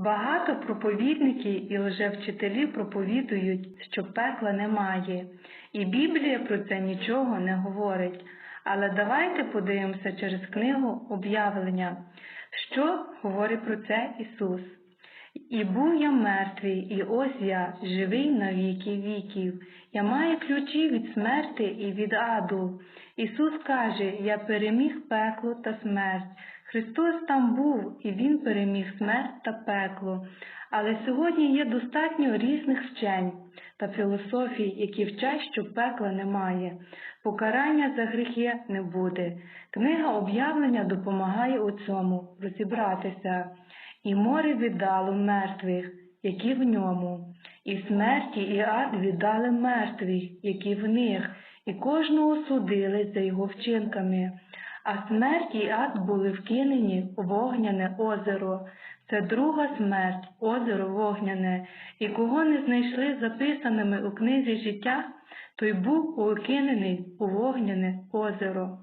Багато проповідників і лжевчителів проповідують, що пекла немає, і Біблія про це нічого не говорить. Але давайте подивимося через книгу об'явлення, що говорить про це Ісус. І був я мертвий, і ось я, живий на віки віків. Я маю ключі від смерти і від аду. Ісус каже, я переміг пекло та смерть. Христос там був, і Він переміг смерть та пекло. Але сьогодні є достатньо різних вчень та філософій, які вчать, що пекла немає. Покарання за гріхи не буде. Книга об'явлення допомагає у цьому розібратися. І море віддало мертвих, які в ньому, і смерті, і ад віддали мертвих, які в них, і кожного судили за його вчинками. А смерть і ад були вкинені у вогняне озеро. Це друга смерть, озеро вогняне, і кого не знайшли записаними у книзі життя, той був укинений у вогняне озеро.